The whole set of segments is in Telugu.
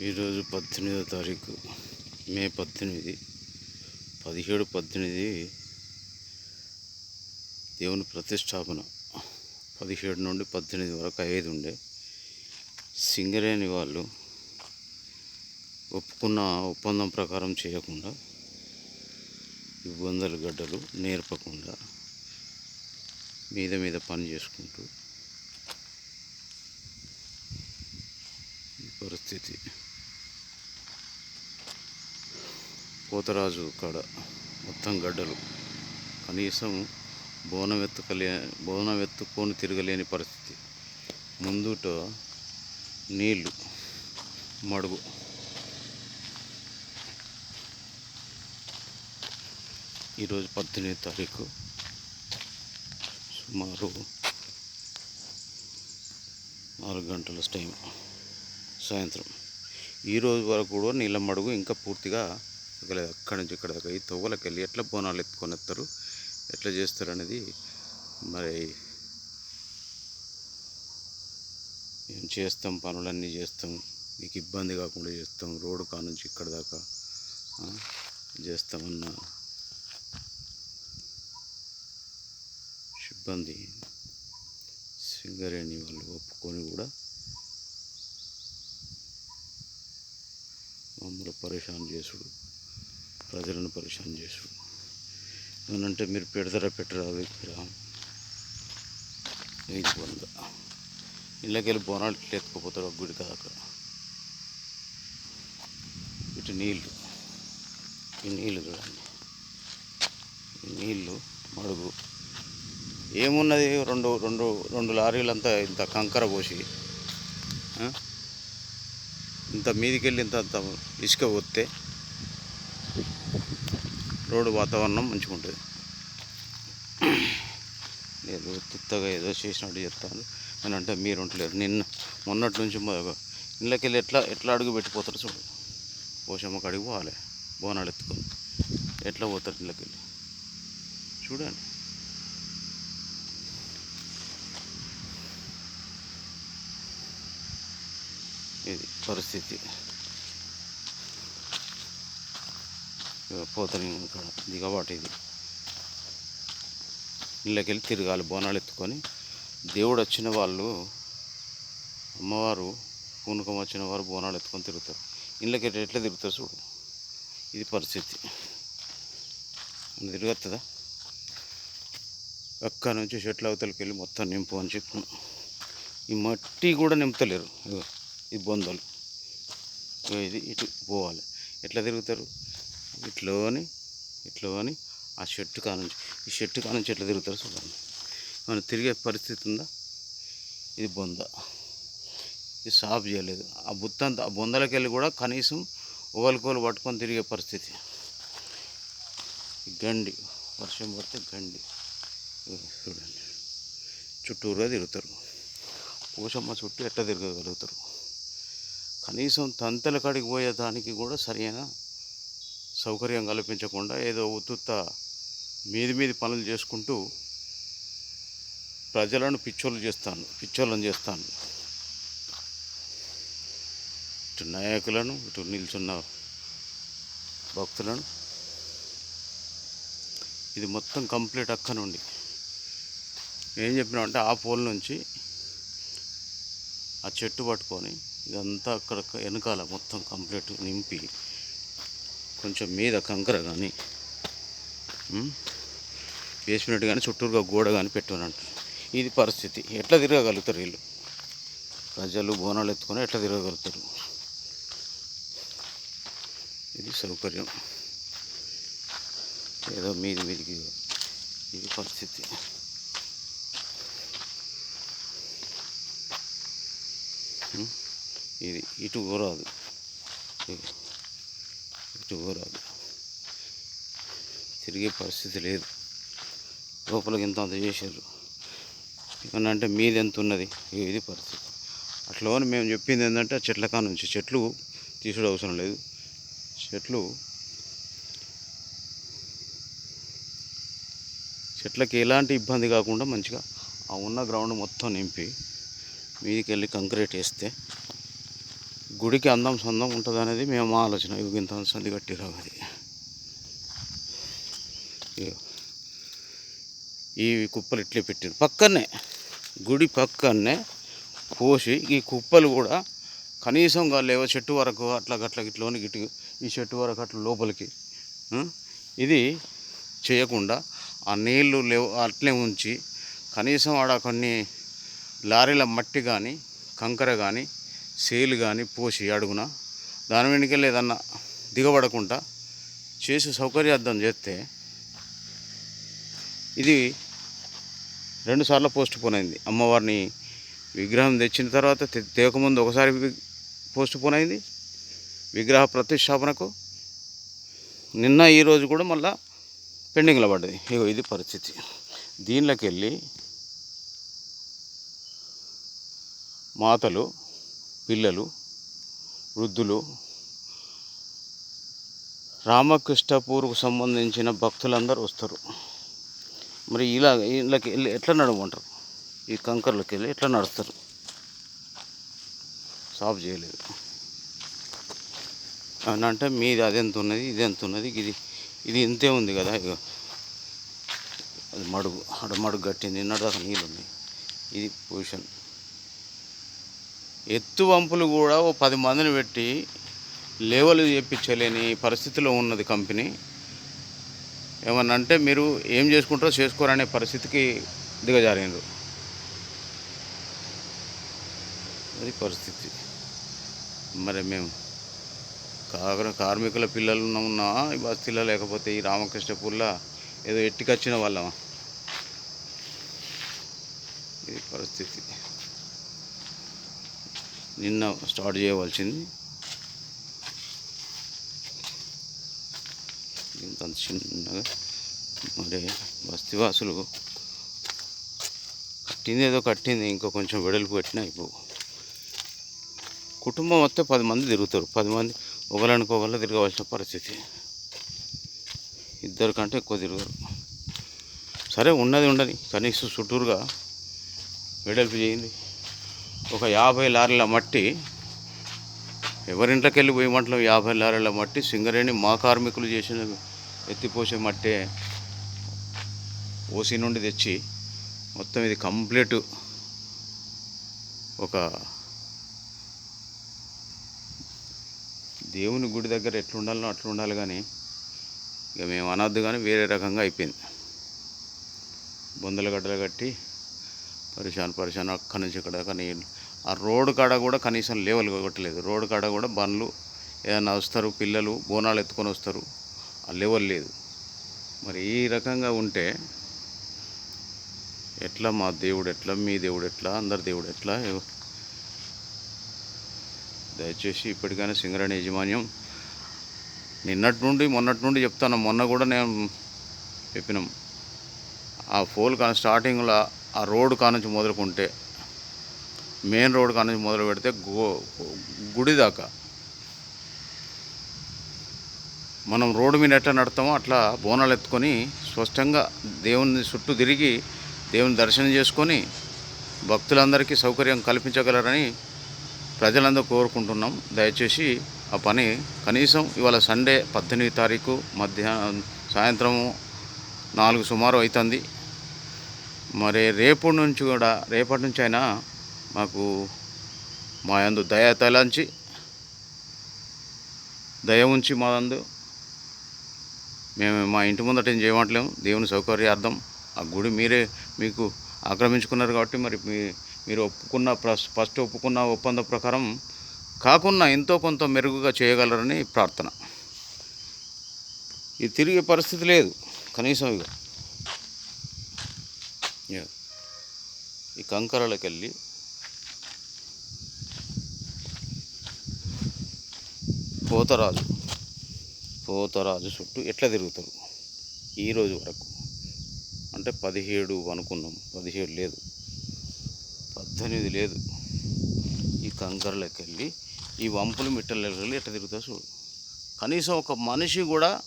ఈరోజు పద్దెనిమిదో తారీఖు మే పద్దెనిమిది పదిహేడు పద్దెనిమిది దేవుని ప్రతిష్టాపన. పదిహేడు నుండి పద్దెనిమిది వరకు ఐదు ఉండే. సింగరేణి వాళ్ళు ఒప్పుకున్న ఒప్పందం ప్రకారం చేయకుండా ఈ వందల గడ్డలు నేర్పకుండా మీద మీద పని చేసుకుంటూ పరిస్థితి. పోతరాజు కాడ మొత్తం గడ్డలు. కనీసం బోనం ఎత్తుకలే బోనం తిరగలేని పరిస్థితి. ముందుట నీళ్ళు మడుగు. ఈరోజు పద్దెనిమిది తారీఖు సుమారు నాలుగు గంటల టైం సాయంత్రం. ఈరోజు వరకు కూడా నీళ్ళ మడుగు ఇంకా పూర్తిగా ఎక్కలేదు అక్కడి నుంచి ఇక్కడ దాకా ఈ తొవ్వలకి వెళ్ళి ఎట్లా బోనాలు ఎత్తుకొని ఎత్తారు ఎట్లా చేస్తారు అనేది మరి చేస్తాం పనులన్నీ చేస్తాం. మీకు ఇబ్బంది కాకుండా చేస్తాం. రోడ్డు కా నుంచి ఇక్కడ దాకా చేస్తామన్న సిబ్బంది సింగరేణి వాళ్ళు ఒప్పుకొని కూడా మమ్మల్ని పరేషాన్ చేసుడు ప్రజలను పరేషాన్ చేసుడు. ఏమనంటే మీరు పెడతారా పెట్టరా విగ్రహం ఇది వంద ఇళ్ళకెళ్ళి బోనాలు ఇట్లా ఎత్తుకుపోతాడు ఒక గుడి దాకా. ఇటు నీళ్ళు. ఈ నీళ్ళు చూడండి. ఈ నీళ్ళు మడుగు. ఏమున్నది? రెండు రెండు రెండు లారీలంతా ఇంత కంకర పోసి ఇంత ఇంత మీదికెళ్ళి ఇంత అంత ఇసుక పోతే రోడ్డు వాతావరణం మంచిగా ఉంటుంది. లేదు తిత్తగా ఏదో చేసినట్టు చెప్తాను అని అంటే మీరు ఉండలేరు నిన్న మొన్నటి నుంచి ఇళ్ళకెళ్ళి ఎట్లా ఎట్లా అడుగు పెట్టిపోతారు చూడు. పోషమ్మ కడిగి పోవాలి. బోనాలు ఎత్తుకొని ఎట్లా పోతారు ఇళ్ళకెళ్ళి? చూడండి. ఇది పరిస్థితి. పోతని ఇక్కడ. దిగబాటు ఇది. ఇళ్ళకెళ్ళి తిరగాలి. బోనాలు ఎత్తుకొని దేవుడు వచ్చిన వాళ్ళు అమ్మవారు పూనుకం వచ్చిన వారు బోనాలు ఎత్తుకొని తిరుగుతారు. ఇళ్ళకి ఎట్లా తిరుగుతారు చూడు. ఇది పరిస్థితి. తిరగతుందా అక్క నుంచి చెట్ల అవతలకి వెళ్ళి మొత్తం నింపు అని చెప్పిన. ఈ మట్టి కూడా నింపుతలేరు. ఈ బొందలు. ఇది ఇటు పోవాలి. ఎట్లా తిరుగుతారు? ఇట్లోని ఇట్లోని ఆ చెట్టు కానుంచి. ఈ చెట్టు కానుంచి ఎట్లా తిరుగుతారు చూడండి. మనం తిరిగే పరిస్థితి ఉందా? ఇది బొంద. ఇది సాఫ్ చేయలేదు. ఆ బుత్తంత ఆ బొందలకి వెళ్ళి కూడా కనీసం ఒకరికోలు పట్టుకొని తిరిగే పరిస్థితి. గండి. వర్షం పడితే గండి. చూడండి. చుట్టూరుగా తిరుగుతారు. పోషమ్మ చుట్టూ ఎట్ట తిరగగలుగుతారు? కనీసం తంతల కాడికి పోయేదానికి కూడా సరైన సౌకర్యం కల్పించకుండా ఏదో ఉత్తుత్త మీది మీది పనులు చేసుకుంటూ ప్రజలను పిచ్చోళ్ళు చేస్తాను పిచ్చోళ్ళని చేస్తాను. ఇటు నాయకులను ఇటు నిల్చున్న భక్తులను. ఇది మొత్తం కంప్లీట్ అక్క నుండి. ఏం చెప్పినామంటే ఆ పోల్ నుంచి ఆ చెట్టు పట్టుకొని ఇదంతా అక్కడ వెనకాల మొత్తం కంప్లీట్ నింపి కొంచెం మీద కంకర కానీ వేసినట్టు కానీ చుట్టూరుగా గోడ కానీ పెట్టానంటారు ఇది పరిస్థితి. ఎట్లా తిరగగలుగుతారు వీళ్ళు? ప్రజలు బోనాలు ఎత్తుకొని ఎట్లా తిరగగలుగుతారు? ఇది సౌకర్యం. ఏదో మీది మీదికి ఇది పరిస్థితి. ఇది ఇటు కూరాదు ఇటు కూరాదు తిరిగే పరిస్థితి లేదు. లోపలికి ఇంత అంత చేశారు. ఏమన్నా అంటే మీది ఎంత ఉన్నది ఏది ఇది పరిస్థితి? అట్లా మేము చెప్పింది ఏంటంటే ఆ చెట్ల కాడ నుంచి చెట్లు తీసుడు అవసరం లేదు. చెట్లు చెట్లకి ఎలాంటి ఇబ్బంది కాకుండా మంచిగా ఆ ఉన్న గ్రౌండ్ మొత్తం నింపి మీదికి వెళ్ళి కంక్రీట్ వేస్తే గుడికి అందం సొందం ఉంటుంది అనేది మేము ఆలోచన. ఇవి ఇంత సంది కట్టిరావు అది. ఈ కుప్పలు ఇట్లే పెట్టారు. పక్కనే గుడి పక్కనే పోసి ఈ కుప్పలు కూడా కనీసం లేవో చెట్టు వరకు అట్లా గట్ల గిట్లోని గిట్టు ఈ చెట్టు వరకు అట్లా లోపలికి ఇది చేయకుండా ఆ నీళ్ళు లేవు అట్లే ఉంచి కనీసం ఆడ కొన్ని లారీల మట్టి కానీ కంకర కానీ సేలు కానీ పోసి అడుగున దాని వెనుక ఏదన్నా దిగబడకుండా చేసి సౌకర్యార్థం చేస్తే ఇది రెండుసార్లు పోస్ట్ పోన్ అయింది. అమ్మవారిని విగ్రహం తెచ్చిన తర్వాత తేకముందు ఒకసారి పోస్ట్ పోన్ అయింది. విగ్రహ ప్రతిష్టాపనకు నిన్న ఈరోజు కూడా మళ్ళా పెండింగ్లో పడ్డది. ఇగో ఇది పరిస్థితి. దీనిలోకి వెళ్ళి మాతలు పిల్లలు వృద్ధులు రామకృష్ణపూర్కు సంబంధించిన భక్తులందరూ వస్తారు. మరి ఇలా వీళ్ళకి వెళ్ళి ఎట్లా నడవమంటారు? ఈ కంకర్లోకి వెళ్ళి ఎట్లా నడుస్తారు? సాఫ్ చేయలేదు. అని అంటే మీది అది ఎంత ఉన్నది ఇది ఎంత ఉన్నది? ఇది ఇది ఇంతే ఉంది కదా అది మడుగు అక్కడ మడుగు కట్టింది నిన్నటి దాకా నీళ్ళు ఉంది ఇది పొజిషన్. ఎత్తు వంపులు కూడా ఓ పది మందిని పెట్టి లేవలు చేయించలేని పరిస్థితిలో ఉన్నది కంపెనీ. ఏమన్నా అంటే మీరు ఏం చేసుకుంటారో చేసుకోరనే పరిస్థితికి దిగజారిండ్రు అది పరిస్థితి. మరి మేము కాక కార్మికుల పిల్లలు ఉన్నా ఈ బస్తీలో లేకపోతే ఈ రామకృష్ణపూర్లో ఏదో ఎట్టికొచ్చిన వాళ్ళమా ఇది పరిస్థితి. నిన్న స్టార్ట్ చేయవలసింది. ఇంత చిన్నగా మరి బస్తివాసులు కట్టింది ఏదో కట్టింది ఇంకా కొంచెం వెడల్పు పెట్టినా అయిపో కుటుంబం వస్తే పది మంది తిరుగుతారు. పది మంది ఒకళ్ళనికి ఒకళ్ళు తిరగవలసిన పరిస్థితి. ఇద్దరు కంటే ఎక్కువ తిరగరు. సరే ఉన్నది ఉండని కనీసం చుట్టూరుగా వెడల్పు చేయండి. ఒక యాభై లారీల మట్టి ఎవరింట్లోకి వెళ్ళి పోయమంటలో యాభై లారీల మట్టి సింగరేణి మా కార్మికులు చేసిన ఎత్తిపోసే మట్టే ఓసి నుండి తెచ్చి మొత్తం ఇది కంప్లీట్ ఒక దేవుని గుడి దగ్గర ఎట్లుండాలో అట్లా ఉండాలి కానీ ఇక మేము అనద్దు కానీ వేరే రకంగా అయిపోయింది. బొందల గడ్డలు కట్టి పరిశాన్ పరిశాన్ అక్కడి నుంచి ఇక్కడ కానీ ఆ రోడ్డు కాడ కూడా కనీసం లేవలు కొట్టలేదు. రోడ్డు కాడ కూడా బండ్లు ఏదైనా వస్తారు పిల్లలు బోనాలు ఎత్తుకొని వస్తారు. ఆ లెవెల్ లేదు. మరి ఈ రకంగా ఉంటే ఎట్లా మా దేవుడు ఎట్లా మీ దేవుడు ఎట్లా అందరి దేవుడు ఎట్లా? దయచేసి ఇప్పటికైనా సింగరేణి యాజమాన్యం నిన్నటి నుండి మొన్నటి నుండి చెప్తాను. మొన్న కూడా నేను చెప్పినాం. ఆ ఫోల్ కానీ స్టార్టింగ్లో ఆ రోడ్డు కానుంచి మొదలుకుంటే మెయిన్ రోడ్ కానుంచి మొదలు పెడితే గో గుడి దాకా మనం రోడ్డు మీద ఎట్లా నడతామో అట్లా బోనాలు ఎత్తుకొని స్పష్టంగా దేవుని చుట్టూ తిరిగి దేవుని దర్శనం చేసుకొని భక్తులందరికీ సౌకర్యం కల్పించగలరని ప్రజలందరూ కోరుకుంటున్నాం. దయచేసి ఆ పని కనీసం ఇవాళ సండే పద్దెనిమిది తారీఖు మధ్యాహ్నం సాయంత్రము నాలుగు సుమారు అవుతుంది. మరి రేపటి నుంచి కూడా రేపటి నుంచి అయినా మాకు మా యందు దయ తలంచి దయ ఉంచి మా యందు మేము మా ఇంటి ముందట ఏం చేయమంటలేము. దేవుని సౌకర్యార్థం ఆ గుడి మీరే మీకు ఆక్రమించుకున్నారు కాబట్టి మరి మీ మీరు ఒప్పుకున్న ఫస్ట్ ఒప్పుకున్న ఒప్పంద ప్రకారం కాకుండా ఎంతో కొంత మెరుగుగా చేయగలరని ప్రార్థన. ఇది తిరిగే పరిస్థితి లేదు. కనీసం ఇక ఇక ఈ కంకరలకు వెళ్ళి పోతరాజు. పోతరాజు చుట్టూ ఎట్లా తిరుగుతారు? ఈరోజు వరకు. అంటే పదిహేడు అనుకున్నాం. పదిహేడు లేదు. పద్దెనిమిది లేదు. కంకర్లోకి వెళ్ళి ఈ వంపులు మిట్టలకి వెళ్ళి ఎట్లా తిరుగుతారు చూడు. కనీసం ఒక మనిషి కూడా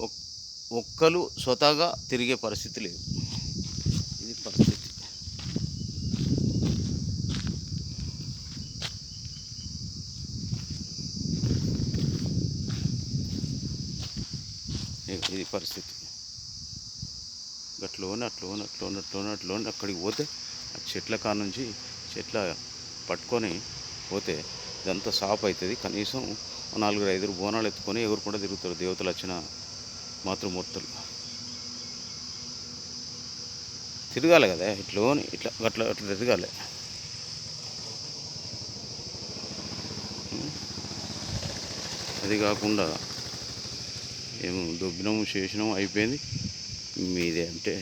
ఒక్- ఒక్కరు స్వతహాగా తిరిగే పరిస్థితి లేదు ఇది పరిస్థితి ఇ- ఇది పరిస్థితి. అట్లోనే అట్లోనే అట్లోనే అట్లోనే అట్లోనే అక్కడికి పోతే ఆ చెట్ల కాడ నుంచి చెట్ల పట్టుకొని పోతే ఇదంతా సాప్ అవుతుంది కనీసం నాలుగు ఐదు బోనాలు ఎత్తుకొని ఎగురుకుండా తిరుగుతారు. దేవతలు వచ్చిన మాతృమూర్తులు తిరగాలి కదా ఇట్లోని ఇట్లా అట్లా అట్లా తిరగాలి. అది కాకుండా ఏమో దొబ్బినాము చేసినాము అయిపోయింది. మీదే అంటే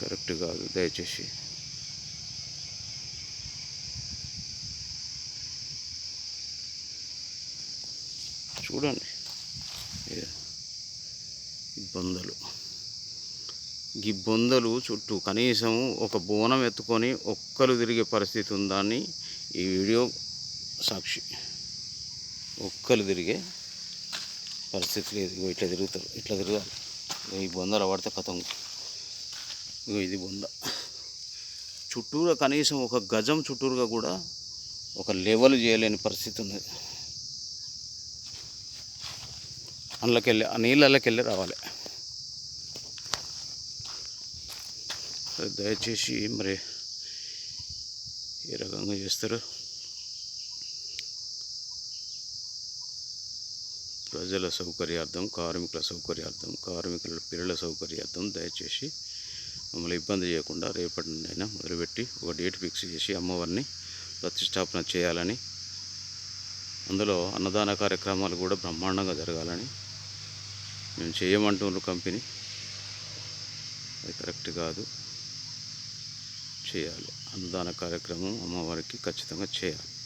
కరెక్ట్ కాదు దయచేసి. చూడండి. బొందలు ఈ బొందలు చుట్టూ కనీసం ఒక బోనం ఎత్తుకొని ఒక్కరు తిరిగే పరిస్థితి ఉందని ఈ వీడియో సాక్షి. ఒక్కరు తిరిగే పరిస్థితి లేదు ఇగో ఇట్లా తిరుగుతారు ఇట్లా తిరగాలి. ఈ బొందలు పడితే కథం. ఇగో ఇది బొంద. చుట్టూరా కనీసం ఒక గజం చుట్టూరుగా కూడా ఒక లెవెల్ చేయలేని పరిస్థితి ఉన్నది. అందులోకెళ్ళి ఆ నీళ్ళకెళ్ళి రావాలి. దయచేసి మరి ఏ రకంగా చేస్తారు? ప్రజల సౌకర్యార్థం కార్మికుల సౌకర్యార్థం కార్మికుల పిల్లల సౌకర్యార్థం దయచేసి మమ్మల్ని ఇబ్బంది చేయకుండా రేపటి నుండైనా మొదలుపెట్టి ఒక డేట్ ఫిక్స్ చేసి అమ్మవారిని ప్రతిష్టాపన చేయాలని అందులో అన్నదాన కార్యక్రమాలు కూడా బ్రహ్మాండంగా జరగాలని మేము చేయమంటున్నారు కంపెనీ అది కరెక్ట్ కాదు. చేయాలి. అన్నదాన కార్యక్రమం అమ్మవారికి ఖచ్చితంగా చేయాలి.